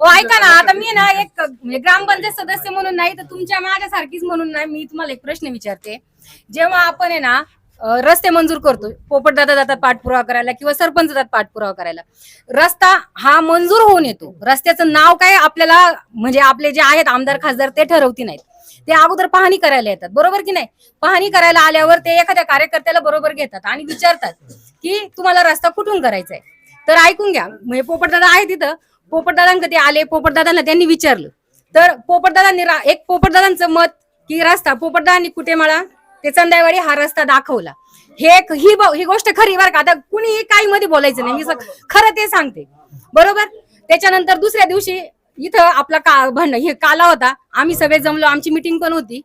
हो ऐका ना आता मी ना एक म्हणजे ग्रामपंचायत सदस्य म्हणून नाही तर तुमच्या माझ्यासारखीच म्हणून नाही मी तुम्हाला एक प्रश्न विचारते. जेव्हा आपण आहे ना रस्ते मंजूर करतो पोपट दादा जातात पाठपुरावा करायला किंवा सरपंच जातात पाठपुरावा करायला. रस्ता हा मंजूर होऊन येतो. रस्त्याचं नाव काय आपल्याला म्हणजे आपले जे आहेत आमदार खासदार ते ठरवती नाहीत. ते अगोदर पाहणी करायला येतात बरोबर की नाही? पाहणी करायला आल्यावर ते एखाद्या कार्यकर्त्याला बरोबर घेतात आणि विचारतात की तुम्हाला रस्ता कुठून करायचा आहे तर ऐकून घ्या. म्हणजे पोपटदादा आहे तिथं. पोपटदादांक ते आले पोपटदादांना त्यांनी विचारलं. तर पोपटदादांनी रा- एक पोपटदादांचं मत की रस्ता पोपटदादांनी कुठे मला ते चंदायवाडी हा रस्ता दाखवला. हे एक- ही ही गोष्ट खरी बरं का? आता कुणीही काही मध्ये बोलायचं नाही. मी खरं ते सांगते. बरोबर? त्याच्यानंतर दुसऱ्या दिवशी इथं आपला का भांडण हे काला होता. आम्ही सगळे जमलो. आमची मिटिंग पण होती.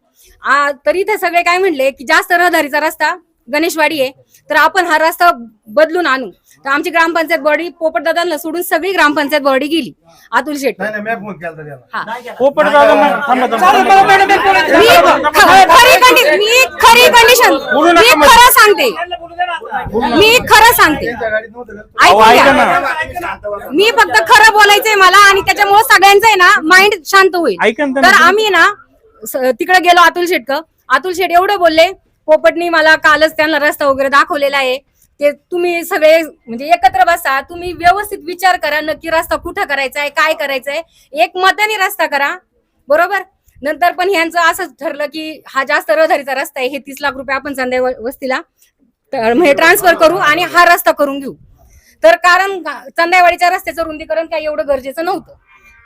तर इथं सगळे काय म्हणले की जास्त रहदारीचा रस्ता गणेशवाडी आहे तर आपण हा रस्ता बदलून आणू तर आमची ग्रामपंचायत बॉडी पोपटदादांना सोडून सगळी ग्रामपंचायत बॉडी गेली अतुल शेट नाही नाही मी फोन केला त्याला हा पोपट दादा थांबा थांबा. मी ख- खरी कंडिशन मी खरी कंडिशन मी खरं सांगते मी खरं सांगते त्यांच्या गाडीत नव्हतं का? अहो, ऐकून ऐका घ्या. ना मी फक्त खरं बोलायचंय मला आणि त्याच्यामुळे सगळ्यांचं आहे ना माइंड शांत होईल ऐका ना तर. आम्ही ना स- तिकडे गेलो अतुल शेटक अतुल शेट एवढं बोलले पोपटनी मला कालच त्यांना रस्ता वगैरे दाखवलेला आहे. ते तुम्ही सगळे म्हणजे एकत्र बसा तुम्ही व्यवस्थित विचार करा नक्की रस्ता कुठं करायचा आहे काय करायचं आहे. एक मताने रस्ता करा बरोबर? नंतर पण ह्यांचं असंच ठरलं की हा जास्त रहदारीचा रस्ता आहे हे तीस लाख रुपये आपण संध्या वस्तीला. म्हणजे ट्रान्सफर करू आणि हा रस्ता करून घेऊ. तर कारण चंदायवाडीच्या रस्त्याचं रुंदीकरण काही एवढं गरजेचं नव्हतं.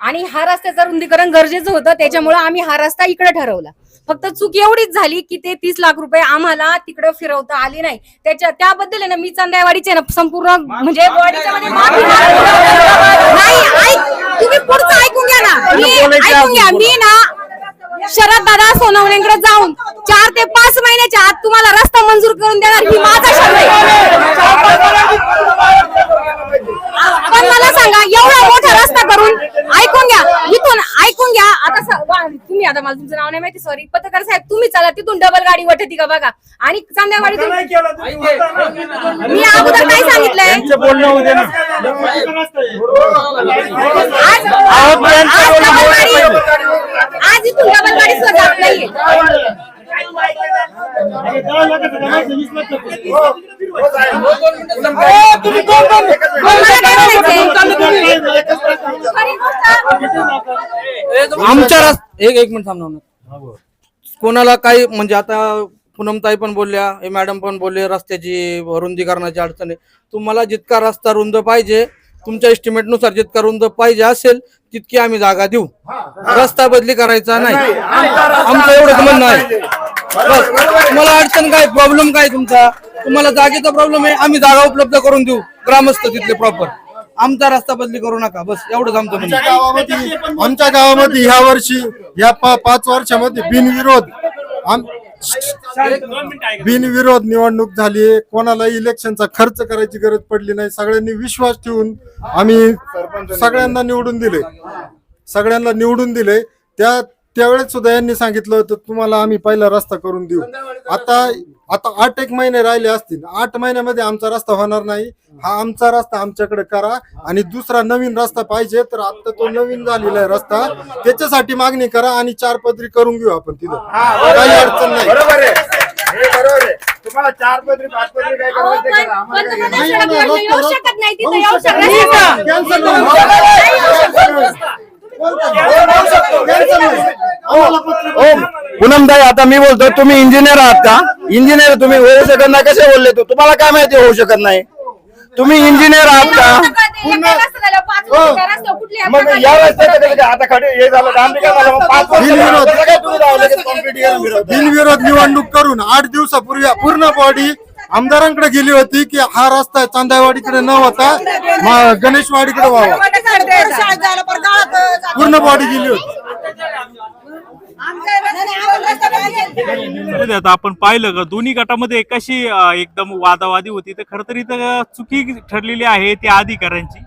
आणि हा रस्त्याचं रुंदीकरण गरजेचं होतं त्याच्यामुळे आम्ही हा रस्ता इकडे ठरवला. फक्त चूक एवढीच झाली की ते तीस लाख रुपये आम्हाला तिकडे फिरवता आली नाही. त्याच्या त्याबद्दल आहे ना मी चंदायवाडीचे ना संपूर्ण म्हणजे ऐक तुम्ही पुढचं ऐकून घ्या ना. मी ऐकून घ्या. मी ना शरद दादा सोनवणेकडे जाऊन चार ते पाच महिन्याच्या आत तुम्हाला रस्ता मंजूर करून देणार. ही माझा शब्द आहे पण मला सांगा एवढा मोठा रस्ता करून ऐकून घ्या इथून ऐकून घ्या आता स- वा- तुम्ही आता मला तुमचं नाव नाही माहिती सॉरी पत्रकार साहेब तुम्ही चला तिथून डबल गाडी वठती का बघा. आणि केलं तुम्ही ना. मी अगोदर काय सांगितलंय? त्यांचं बोलणं होऊ दे ना. आज डबल गाडी इथून डबल गाडी सुद्धा जात नाहीये मला काय म्हणायचंय? खरी गोष्ट- आमच्या रस एक एक मिनिट थांबणार कोणाला काही म्हणजे आता पूनमताई पण बोलल्या हे मॅडम पण बोलले रस्त्याची रुंदीकरणाची अडचण आहे. तुम्हाला जितका रस्ता रुंद पाहिजे तुमच्या estimate नुसार जितका रुंद पाहिजे असेल तितकी आम्ही जागा देऊ. रस्ता बदली करायचा नाही. आमचं एवढंच म्हणणं आहे. तुम्हाला अडचण काय? प्रॉब्लेम काय तुमचा? तुम्हाला जागेचा प्रॉब्लेम आहे आम्ही जागा उपलब्ध करून देऊ. ग्रामस्थ तिथले प्रॉपर आमचा रस्ता बदली करू नका बस एवढंच आमचं म्हणणं आमच्या गावामध्ये आमच्या गावामध्ये ह्या वर्षी या पा- पाच वर्षामध्ये बिनविरोध आम- बिनविरोध निवडणूक झाली कोणाला इलेक्शनचा खर्च करायची गरज पडली नाही. सगळ्यांनी विश्वास ठेवून आम्ही सगळ्यांना निवडून दिले. सगळ्यांना निवडून दिले. त्या त्यावेळेस सुद्धा यांनी सांगितलं होतं तुम्हाला आम्ही पहिला रस्ता करून देऊ. आता आता आठ एक महिने राहिले असतील आठ महिन्यामध्ये आमचा रस्ता होणार नाही हा आमचा रस्ता आमच्याकडे करा आणि दुसरा नवीन रस्ता पाहिजे तर आता तो नवीन झालेला आहे रस्ता त्याच्यासाठी मागणी करा आणि चार पदरी करून घेऊ आपण तिथं काही अडचण नाही बरोबर आहे हे बरोबर आहे तुम्हाला चार पदरी पाच पदरी काय करायचं पूनमताई आता मी बोलतो तुम्ही इंजिनियर आहात का? इंजिनियर तुम्ही होऊ शकत नाही. कसे बोलले तू? तुम्हाला काय माहिती होऊ शकत नाही? तुम्ही इंजिनियर आहात का? मग या? आता खडे हे झालं बिनविरोध. निवडणूक करून आठ दिवसापूर्वी पूर्ण बॉडी आमदारांकडे गेली होती की हा रस्ता चांदावाडीकडे न होता गणेशवाडीकडे व्हावा. पूर्ण बॉडी गेली होती. आता आपण पाहिलं का? दोन्ही गटामध्ये कशी अं, एकदम वादावादी होती. तर खरं तर इथं चुकी ठरलेली आहे त्या अधिकाऱ्यांची.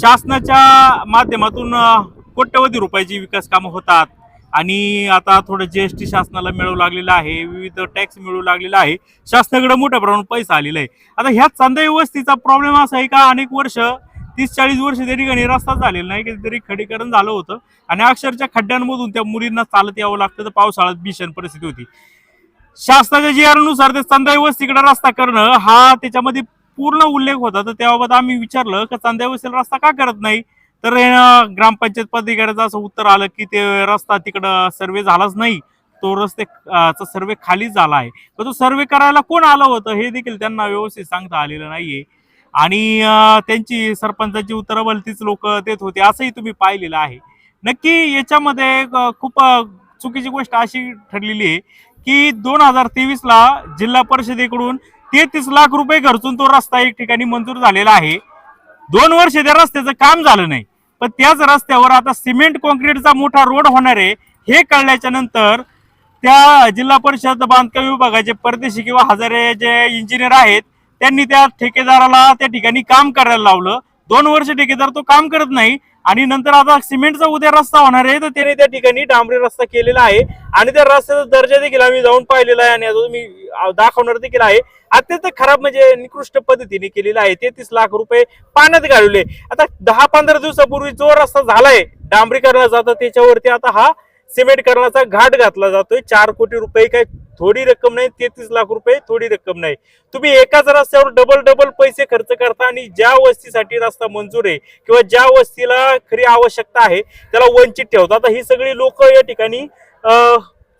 शासनाच्या माध्यमातून अं, कोट्यवधी रुपयाची विकास कामं होतात. आणि आता थोडं जीएसटी शासनाला मिळू लागलेलं आहे विविध टॅक्स मिळू लागलेला आहे. शासनाकडे मोठ्या प्रमाणात पैसा आलेला आहे. आता ह्या चांदा वस्तीचा प्रॉब्लेम असा आहे का? अनेक वर्ष तीस चाळीस वर्ष त्या ठिकाणी रस्ता झालेला नाही कधीतरी खडीकरण झालं होतं. आणि अक्षरशः खड्ड्यांमधून त्या मुलींना चालत यावं लागतं तर पावसाळ्यात भीषण परिस्थिती होती. शासनाच्या जी ते चांदाई वस्तीकडे रस्ता करणं हा त्याच्यामध्ये पूर्ण उल्लेख होता. तर त्याबाबत आम्ही विचारलं की चांदाई वस्तीला रस्ता का करत नाही? तर ग्रामपंचायत पदाधिकाऱ्याचं असं उत्तर आलं की ते रस्ता तिकडं सर्वे झालाच नाही. तो रस्ते चा सर्वे खालीच झाला आहे. तर तो सर्वे करायला कोण आलं होतं हे देखील त्यांना व्यवस्थित सांगता आलेलं नाहीये. आणि त्यांची सरपंचाची उत्तरं लोक देत होते असंही तुम्ही पाहिलेलं आहे. नक्की याच्यामध्ये खूप चुकीची गोष्ट अशी ठरलेली आहे की दोन हजार तेवीसला जिल्हा परिषदेकडून तेहतीस लाख रुपये खर्चून तो रस्ता एक ठिकाणी मंजूर झालेला आहे. दोन वर्ष त्या रस्त्याचं काम झालं नाही. पण त्याच रस्त्यावर आता सिमेंट कॉन्क्रीटचा मोठा रोड होणार आहे हे कळल्याच्या नंतर त्या जिल्हा परिषद बांधकाम विभागाचे परदेशी किंवा हजारे जे इंजिनियर आहेत त्यांनी त्या ठेकेदाराला त्या ठिकाणी काम करायला लावलं. दोन वर्ष ठेकेदार तो काम करत नाही आणि नंतर आता सिमेंटचा उद्या रस्ता होणार आहे तर त्याने त्या ठिकाणी डांबरी रस्ता केलेला आहे. आणि त्या रस्त्याचा दर्जा देखील आम्ही जाऊन पाहिलेला आहे आणि अजून मी दाखवणार देखील आहे. अत्यंत खराब म्हणजे निकृष्ट पद्धतीने केलेला आहे. तेहतीस लाख रुपये पाण्यात घालवले आता दहा पंधरा दिवसापूर्वी जो रस्ता झालाय डांबरीकरणाचा तर त्याच्यावरती आता हा सिमेंट करण्याचा घाट घातला जातोय. चार कोटी रुपये काय थोडी रक्कम नाही तेहतीस लाख रुपये थोडी रक्कम नाही. तुम्ही एकाच रस्त्यावर डबल डबल पैसे खर्च करता आणि ज्या वस्तीसाठी रस्ता मंजूर आहे किंवा ज्या वस्तीला खरी आवश्यकता आहे त्याला वंचित ठेवता. आता ही सगळी लोक या ठिकाणी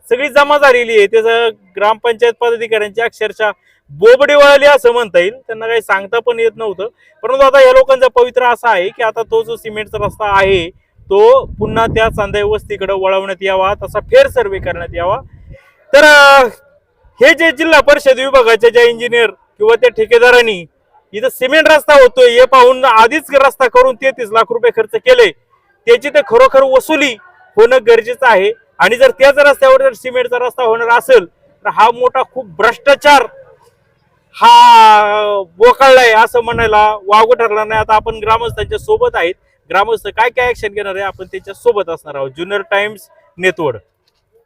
सगळी जमा झालेली आहे. त्याचं ग्रामपंचायत पदाधिकाऱ्यांची अक्षरशः बोबडे वळाली असं म्हणता येईल. त्यांना काही सांगता पण येत नव्हतं. परंतु आता या लोकांचा पवित्र असा आहे की आता तो जो सिमेंटचा रस्ता आहे तो पुन्हा त्या चांदाई वस्तीकडे वळवण्यात यावा तसा फेर सर्वे करण्यात यावा. तर हे जे जिल्हा परिषद विभागाच्या ज्या इंजिनियर किंवा त्या ठेकेदारांनी इथं सिमेंट रस्ता होतोय हे पाहून आधीच रस्ता करून तेहतीस लाख रुपये खर्च केले. त्याची तर खरोखर वसुली होणं गरजेचं आहे. आणि जर त्याच रस्त्यावर जर सिमेंटचा रस्ता होणार असेल तर हा मोठा खूप भ्रष्टाचार हा बोकाळलाय असं म्हणायला वावग ठरणार नाही. आता आपण ग्रामस्थांच्या सोबत आहेत. ग्रामस्थ काय काय ऍक्शन घेणार आहे? आपण त्याच्या सोबत असणार आहोत. Junior times नेतवड.